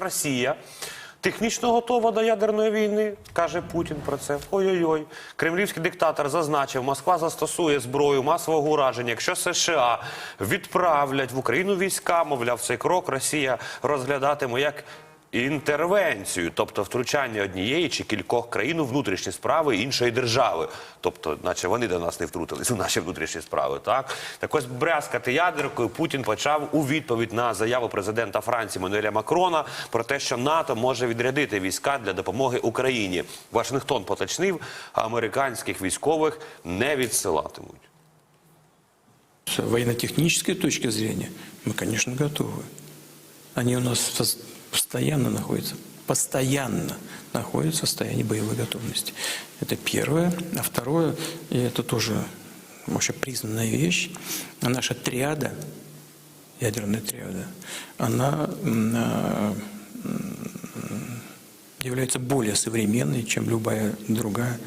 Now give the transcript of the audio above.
Росія технічно готова до ядерної війни, каже Путін про це. Ой-ой-ой. Кремлівський диктатор зазначив, Москва застосує зброю масового ураження. Якщо США відправлять в Україну війська, мовляв, цей крок Росія розглядатиме як. Інтервенцію, тобто втручання однієї чи кількох країн у внутрішні справи іншої держави, тобто, наче вони до нас не втрутились у наші внутрішні справи. Так так ось брязкати ядеркою Путін почав у відповідь на заяву президента Франції Мануеля Макрона про те, що НАТО може відрядити війська для допомоги Україні. Вашингтон поточнив, а американських військових не відсилатимуть. С военно-технической точки зрения мы, конечно, готовы. Они у нас постоянно находятся, постоянно находятся в состоянии боевой готовности. Это первое. А второе, и это тоже общепризнанная вещь, наша триада, ядерная триада, она а, является более современной, чем любая другая